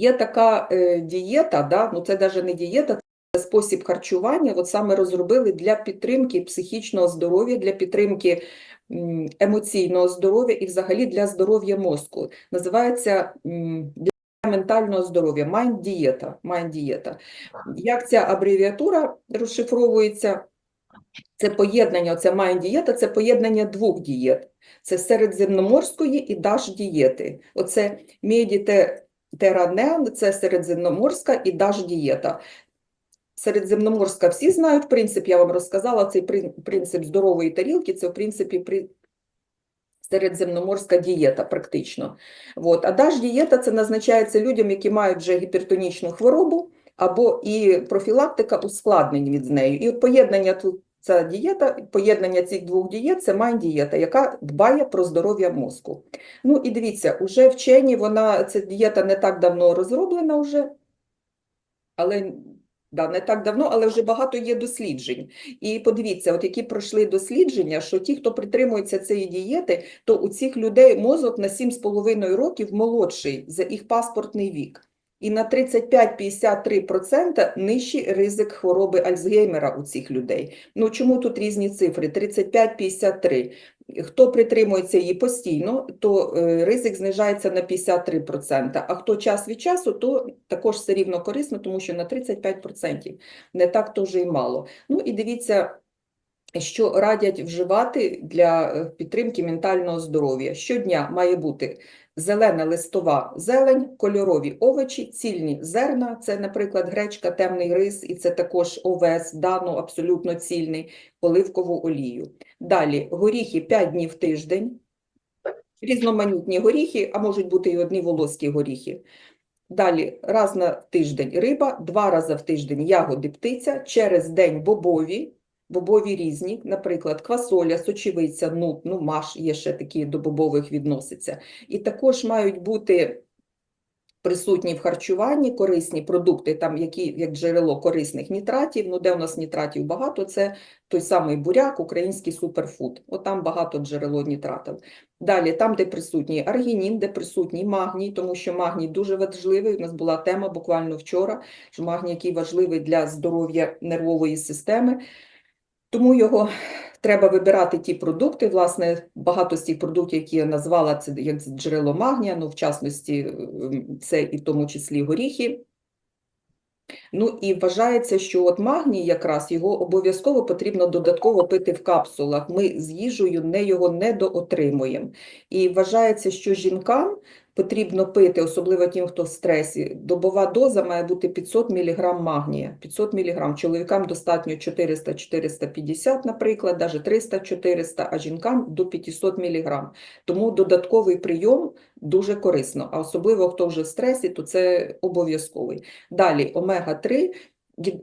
Є така е, дієта, да? ну це навіть не дієта, це спосіб харчування. От саме розробили для підтримки психічного здоров'я, для підтримки емоційного здоров'я і взагалі для здоров'я мозку. Називається для ментального здоров'я Mind-дієта. Mind-дієта. Як ця абревіатура розшифровується? Це поєднання, оця Mind-дієта, це поєднання двох дієт. Це середземноморської і даш-дієти. Оце Медітеранеан – це середземноморська і даш-дієта. Середземноморська всі знають, принцип, я вам розказала, цей принцип здорової тарілки, це в принципі при... середземноморська дієта практично. От. А даш-дієта це назначається людям, які мають вже гіпертонічну хворобу, або і профілактика ускладнень від неї. І от поєднання тут ця дієта, поєднання цих двох дієт це майн-дієта, яка дбає про здоров'я мозку. Ну і дивіться, уже вчені, вона, ця дієта не так давно розроблена вже, але да, не так давно, але вже багато є досліджень. І подивіться, от які пройшли дослідження, що ті, хто притримується цієї дієти, то у цих людей мозок на 7,5 років молодший за їх паспортний вік. І на 35-53% нижчий ризик хвороби Альцгеймера у цих людей. Ну чому тут різні цифри? 35-53. Хто притримується її постійно, то е, ризик знижається на 53%, а хто час від часу, то також все рівно корисно, тому що на 35% не так то вже й мало. Ну і дивіться, що радять вживати для е, підтримки ментального здоров'я. Щодня має бути зелена листова зелень, кольорові овочі, цільні зерна, це, наприклад, гречка, темний рис, і це також овес, дану абсолютно цільний, оливкову олію. Далі горіхи 5 днів тиждень, різноманітні горіхи, а можуть бути і одні волоські горіхи. Далі раз на тиждень риба, два рази в тиждень ягоди птиця, через день бобові, бобові різні, наприклад, квасоля, сочевиця, нут, ну, маш є ще такі до бобових відноситься. І також мають бути присутні в харчуванні корисні продукти, там які як джерело корисних нітратів. Ну, де у нас нітратів багато, це той самий буряк, український суперфуд. От там багато джерело нітратів. Далі, там, де присутній аргінін, де присутній магній, тому що магній дуже важливий. У нас була тема буквально вчора, що магній, який важливий для здоров'я нервової системи. Тому його треба вибирати ті продукти. Власне, багато з тих продуктів, які я назвала, це як джерело магнія, ну, в частності, ем, це і в тому числі горіхи. Ну і вважається, що от магній якраз його обов'язково потрібно додатково пити в капсулах. Ми з їжею не його недоотримуємо. І вважається, що жінкам потрібно пити, особливо тим, хто в стресі, добова доза має бути 500 мг магнія. 500 мг. Чоловікам достатньо 400-450, наприклад, навіть 300-400, а жінкам до 500 мг. Тому додатковий прийом дуже корисно, а особливо хто вже в стресі, то це обов'язковий. Далі омега-3, гі-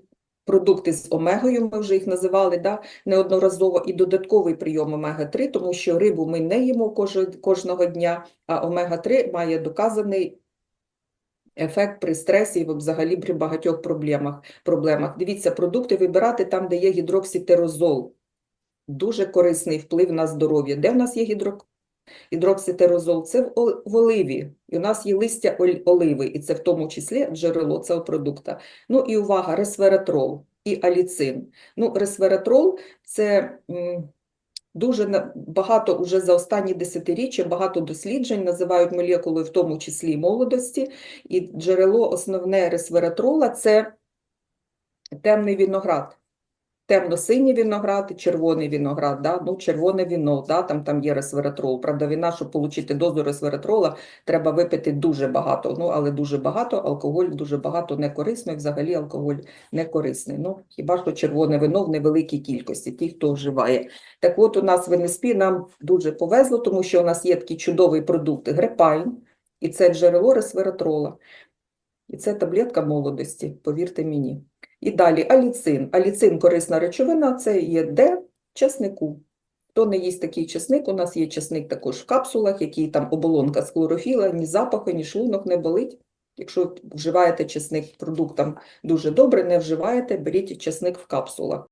продукти з омегою, ми вже їх називали да, неодноразово, і додатковий прийом омега-3, тому що рибу ми не їмо кожного дня, а омега-3 має доказаний ефект при стресі і взагалі при багатьох проблемах. проблемах. Дивіться, продукти вибирати там, де є гідрокситерозол. Дуже корисний вплив на здоров'я. Де в нас є гідро... гідрокситерозол? Це в оливі. І у нас є листя оливи, і це в тому числі джерело цього продукта. Ну і увага, ресвератрол і аліцин. Ну, ресвератрол – це дуже багато уже за останні десятиріччя, багато досліджень називають молекулою, в тому числі молодості, і джерело основне ресвератрола – це темний виноград. Темно-синій виноград червоний виноград, да? ну, червоне віно, да? там, там є ресвератрол. Правда, вина, щоб отримати дозу ресвератрола, треба випити дуже багато, ну, але дуже багато, алкоголь дуже багато не корисно, і взагалі алкоголь не корисний. Ну, хіба що червоне вино в невеликій кількості, ті, хто вживає. Так от у нас в НСП нам дуже повезло, тому що у нас є такий чудовий продукт грепайн, і це джерело ресвератрола. І це таблетка молодості, повірте мені. І далі аліцин. Аліцин – корисна речовина, це є де? Чеснику. Хто не їсть такий чесник, у нас є чесник також в капсулах, який там оболонка з хлорофіла, ні запаху, ні шлунок не болить. Якщо вживаєте чесник продуктам дуже добре, не вживаєте, беріть чесник в капсулах.